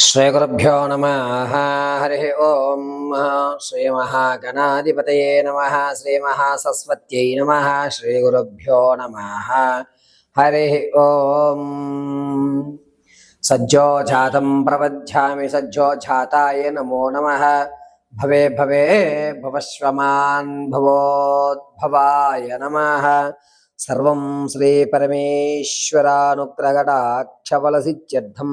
శ్రీగురుభ్యో నమ హరి ఓం శ్రీమహాగణాధిపతయే నమ శ్రీమహాసరస్వత్యై నమ శ్రీగురుభ్యో నమ హరి ఓం సజ్జోజాతం ప్రపద్యామి సజ్జోజాతాయ నమో నమ భవే భవే భవశ్వమాన్ భవోద్భవాయ నమ సర్వం శ్రీ పరమేశ్వరానుగ్రహటాక్షఫలసిత్యర్థం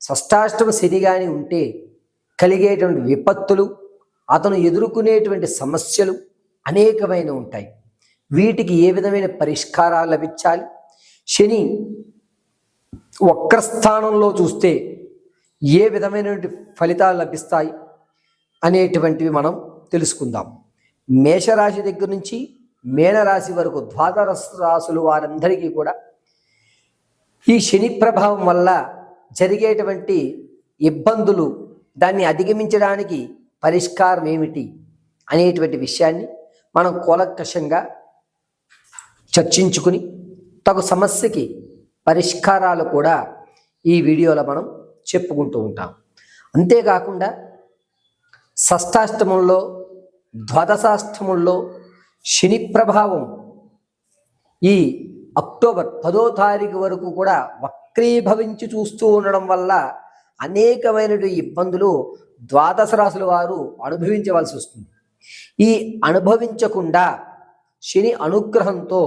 షష్టాష్టమ శని కానీ ఉంటే కలిగేటువంటి విపత్తులు అతను ఎదుర్కొనేటువంటి సమస్యలు అనేకమైన ఉంటాయి. వీటికి ఏ విధమైన పరిష్కారాలు లభించాలి? శని వక్రస్థానంలో చూస్తే ఏ విధమైనటువంటి ఫలితాలు లభిస్తాయి అనేటువంటివి మనం తెలుసుకుందాం. మేషరాశి దగ్గర నుంచి మేనరాశి వరకు ద్వాదశ రాశులు వారందరికీ కూడా ఈ శని ప్రభావం వల్ల జరిగేటువంటి ఇబ్బందులు దాన్ని అధిగమించడానికి పరిష్కారం ఏమిటి అనేటువంటి విషయాన్ని మనం కూలంకషంగా చర్చించుకుని తగు సమస్యకి పరిష్కారాలు కూడా ఈ వీడియోలో మనం చెప్పుకుంటూ ఉంటాం. అంతేకాకుండా షష్టాష్టమంలో ద్వాదశాష్టమంలో శని ప్రభావం ఈ అక్టోబర్ పదో తారీఖు వరకు కూడా వక్రీభవించి చూస్తూ ఉండడం వల్ల అనేకమైనటువంటి ఇబ్బందులు ద్వాదశ రాశుల వారు అనుభవించవలసి వస్తుంది. ఈ అనుభవించకుండా శని అనుగ్రహంతో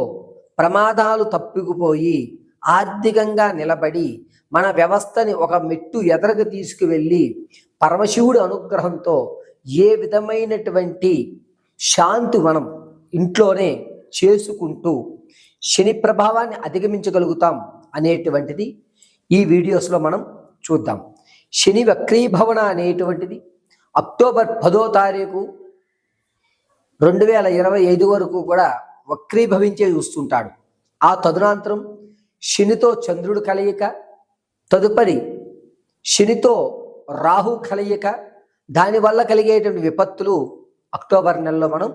ప్రమాదాలు తప్పికుపోయి ఆర్థికంగా నిలబడి మన వ్యవస్థని ఒక మెట్టు ఎదరకు తీసుకువెళ్ళి పరమశివుడి అనుగ్రహంతో ఏ విధమైనటువంటి శాంతి మనం ఇంట్లోనే చేసుకుంటూ శని ప్రభావాన్ని అధిగమించగలుగుతాం. అనేటువంటిది ఈ వీడియోస్లో మనం చూద్దాం. శని వక్రీభవన అనేటువంటిది అక్టోబర్ పదో తారీఖు రెండు వేల ఇరవై ఐదు వరకు కూడా వక్రీభవించే చూస్తుంటాడు. ఆ తదునంతరం శనితో చంద్రుడు కలయిక తదుపరి శనితో రాహు కలయిక దానివల్ల కలిగేటువంటి విపత్తులు అక్టోబర్ నెలలో మనం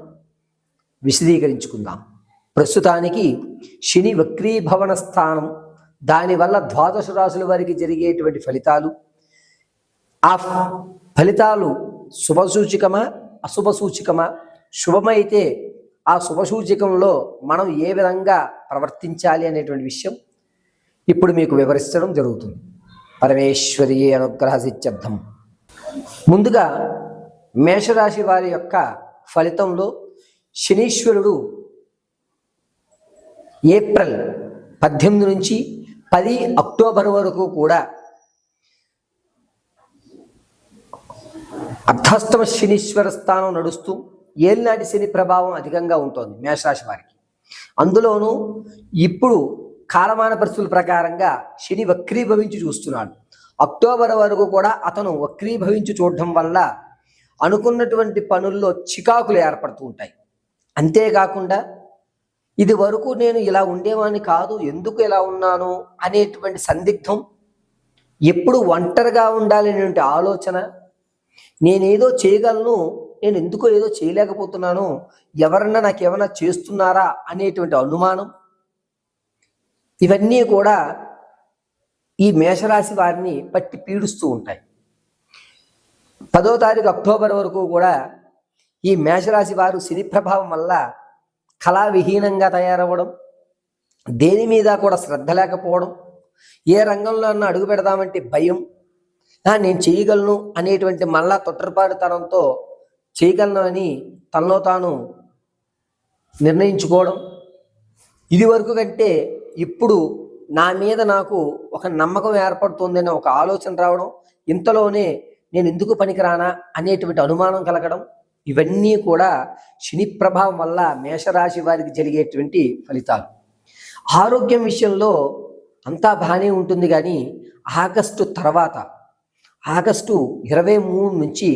విశదీకరించుకుందాం. ప్రస్తుతానికి శని వక్రీభవన స్థానం దానివల్ల ద్వాదశ రాశుల వారికి జరిగేటువంటి ఫలితాలు. ఆ ఫ- ఫలితాలు శుభసూచికమా? అశుభ సూచికమా శుభమైతే ఆ శుభసూచికంలో మనం ఏ విధంగా ప్రవర్తించాలి అనేటువంటి విషయం ఇప్పుడు మీకు వివరించడం జరుగుతుంది. పరమేశ్వరి అనుగ్రహ సిత్యర్థం ముందుగా మేషరాశి వారి యొక్క ఫలితంలో శనీశ్వరుడు ఏప్రిల్ పద్దెనిమిది నుంచి పది అక్టోబర్ వరకు కూడా అర్ధాష్టమ శనీశ్వర స్థానం నడుస్తూ ఏలినాటి శని ప్రభావం అధికంగా ఉంటుంది మేషరాశి వారికి. అందులోనూ ఇప్పుడు కాలమాన పరిస్థితుల ప్రకారంగా శని వక్రీభవించి చూస్తున్నాడు. అక్టోబర్ వరకు కూడా అతను వక్రీభవించి చూడడం వల్ల అనుకున్నటువంటి పనుల్లో చికాకులు ఏర్పడుతూ ఉంటాయి. అంతేకాకుండా ఇది వరకు నేను ఇలా ఉండేవాడిని కాదు ఎందుకు ఇలా ఉన్నాను అనేటువంటి సందిగ్ధం. ఎప్పుడు ఒంటరిగా ఉండాలి ఆలోచన. నేనేదో చేయగలను నేను ఎందుకో ఏదో చేయలేకపోతున్నాను ఎవరన్నా నాకు ఏమైనా చేస్తున్నారా అనేటువంటి అనుమానం. ఇవన్నీ కూడా ఈ మేషరాశి వారిని పట్టి పీడిస్తూ ఉంటాయి. పదో తారీఖు అక్టోబర్ వరకు కూడా ఈ మేషరాశి వారు శని ప్రభావం వల్ల కళావిహీనంగా తయారవ్వడం దేని మీద కూడా శ్రద్ధ లేకపోవడం ఏ రంగంలో అన్న అడుగు పెడదామంటే భయం. నేను చేయగలను అనేటువంటి మళ్ళా తొట్టరపాటుతనంతో చేయగలను అని తనలో తాను నిర్ణయించుకోవడం. ఇది వరకు కంటే ఇప్పుడు నా మీద నాకు ఒక నమ్మకం ఏర్పడుతుందనే ఒక ఆలోచన రావడం ఇంతలోనే నేను ఎందుకు పనికిరానా అనేటువంటి అనుమానం కలగడం ఇవన్నీ కూడా శని ప్రభావం వల్ల మేషరాశి వారికి జరిగేటువంటి ఫలితాలు. ఆరోగ్యం విషయంలో అంతా బాగానే ఉంటుంది కానీ ఆగస్టు తర్వాత ఆగస్టు ఇరవై మూడు నుంచి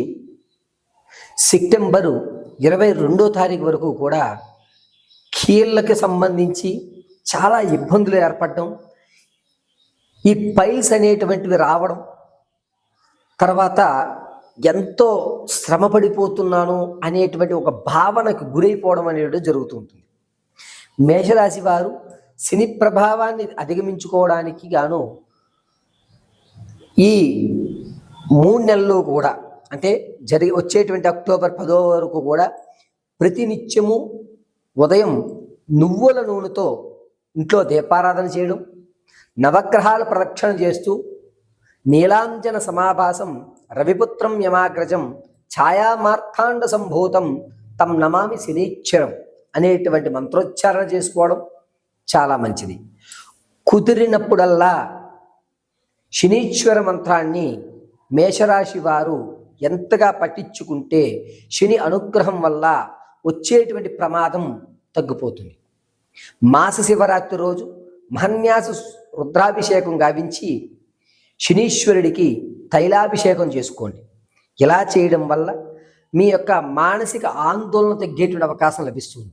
సెప్టెంబరు ఇరవై రెండో తారీఖు వరకు కూడా కీళ్ళకి సంబంధించి చాలా ఇబ్బందులు ఏర్పడడం ఈ పైల్స్ అనేటువంటివి రావడం తర్వాత ఎంతో శ్రమ పడిపోతున్నాను అనేటువంటి ఒక భావనకు గురైపోవడం అనేది జరుగుతుంటుంది మేషరాశి వారు శని ప్రభావాన్ని అధిగమించుకోవడానికి గాను ఈ మూడు నెలల్లో కూడా అంటే జరిగి వచ్చేటువంటి అక్టోబర్ పదో వరకు కూడా ప్రతినిత్యము ఉదయం నువ్వుల నూనెతో ఇంట్లో దీపారాధన చేయడం నవగ్రహాల ప్రదక్షిణ చేస్తూ నీలాంజన సమాభాసం రవిపుత్రం యమాగ్రజం ఛాయామార్థాండ సంభూతం తం నమామి శనీశ్వరం అనేటువంటి మంత్రోచ్చారణ చేసుకోవడం చాలా మంచిది. కుదిరినప్పుడల్లా శనీశ్వర మంత్రాన్ని మేషరాశి వారు ఎంతగా పట్టించుకుంటే శని అనుగ్రహం వల్ల వచ్చేటువంటి ప్రమాదం తగ్గిపోతుంది. మాస శివరాత్రి రోజు మహన్యాస రుద్రాభిషేకం గావించి శనీశ్వరుడికి తైలాభిషేకం చేసుకోండి. ఇలా చేయడం వల్ల మీ యొక్క మానసిక ఆందోళన తగ్గేటువంటి అవకాశం లభిస్తుంది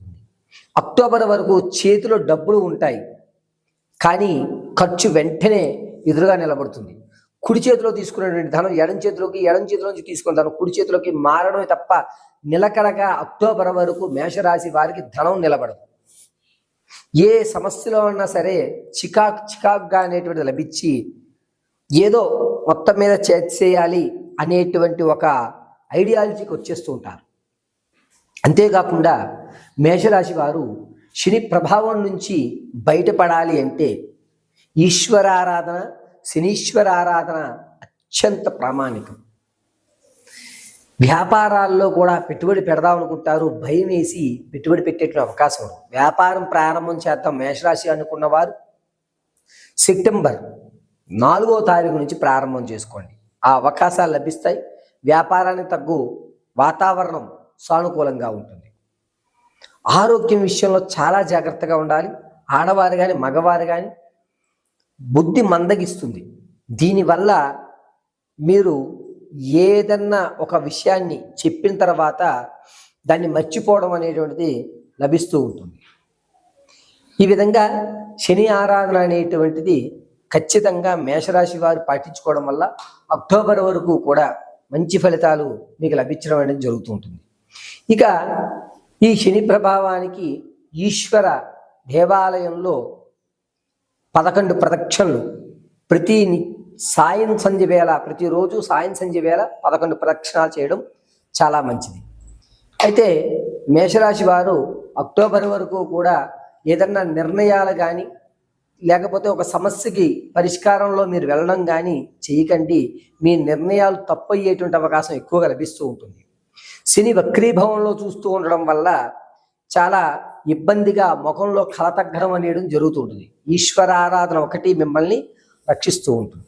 అక్టోబర్ వరకు చేతిలో డబ్బులు ఉంటాయి. కానీ ఖర్చు వెంటనే ఎదురుగా నిలబడుతుంది. కుడి చేతిలో తీసుకునేటువంటి ధనం ఎడం చేతిలోకి ఎడం చేతిలో నుంచి తీసుకున్న ధనం కుడి చేతిలోకి మారడమే తప్ప నిలకడగా అక్టోబర్ వరకు మేషరాశి వారికి ధనం నిలబడదు. ఏ సమస్యలో ఉన్నా సరే చికాక్ చికాక్గా అనేటువంటిది లభించి ఏదో మొత్తం మీద చేయాలి అనేటువంటి ఒక ఐడియాలజీకి వచ్చేస్తూ ఉంటారు. అంతేకాకుండా మేషరాశి వారు శని ప్రభావం నుంచి బయటపడాలి అంటే ఈశ్వరారాధన శనీశ్వర ఆరాధన అత్యంత ప్రామాణికం. వ్యాపారాల్లో కూడా పెట్టుబడి పెడదాం అనుకుంటారు భయం వేసి పెట్టుబడి పెట్టేట అవకాశం ఉంది వ్యాపారం ప్రారంభం చేద్దాం మేషరాశి అనుకున్న వారు సెప్టెంబర్ నాలుగో తారీఖు నుంచి ప్రారంభం చేసుకోండి. ఆ అవకాశాలు లభిస్తాయి. వ్యాపారానికి తగ్గు వాతావరణం సానుకూలంగా ఉంటుంది. ఆరోగ్యం విషయంలో చాలా జాగ్రత్తగా ఉండాలి. ఆడవారు కానీ మగవారు కానీ బుద్ధి మందగిస్తుంది. దీనివల్ల మీరు ఏదన్నా ఒక విషయాన్ని చెప్పిన తర్వాత దాన్ని మర్చిపోవడం అనేటువంటిది లభిస్తూ ఉంటుంది. ఈ విధంగా శని ఆరాధన అనేటువంటిది ఖచ్చితంగా మేషరాశి వారు పాటించుకోవడం వల్ల అక్టోబర్ వరకు కూడా మంచి ఫలితాలు మీకు లభించడం అనేది జరుగుతూ ఉంటుంది. ఇక ఈ శని ప్రభావానికి ఈశ్వర దేవాలయంలో పదకొండు ప్రదక్షిణలు. ప్రతి సాయం సంధ్య వేళ ప్రతిరోజు సాయం సంధ్య వేళ పదకొండు ప్రదక్షిణాలు చేయడం చాలా మంచిది. అయితే మేషరాశి వారు అక్టోబర్ వరకు కూడా ఏదన్నా నిర్ణయాలు కానీ లేకపోతే ఒక సమస్యకి పరిష్కారంలో మీరు వెళ్ళడం కానీ చేయకండి. మీ నిర్ణయాలు తప్పు అయ్యేటువంటి అవకాశం ఎక్కువగా లభిస్తూ ఉంటుంది. శని వక్రీభవంలో చూస్తూ ఉండడం వల్ల చాలా ఇబ్బందిగా ముఖంలో కలతగ్గడం అనేది జరుగుతూ ఉంటుంది. ఈశ్వర ఆరాధన ఒకటి మిమ్మల్ని రక్షిస్తూ ఉంటుంది.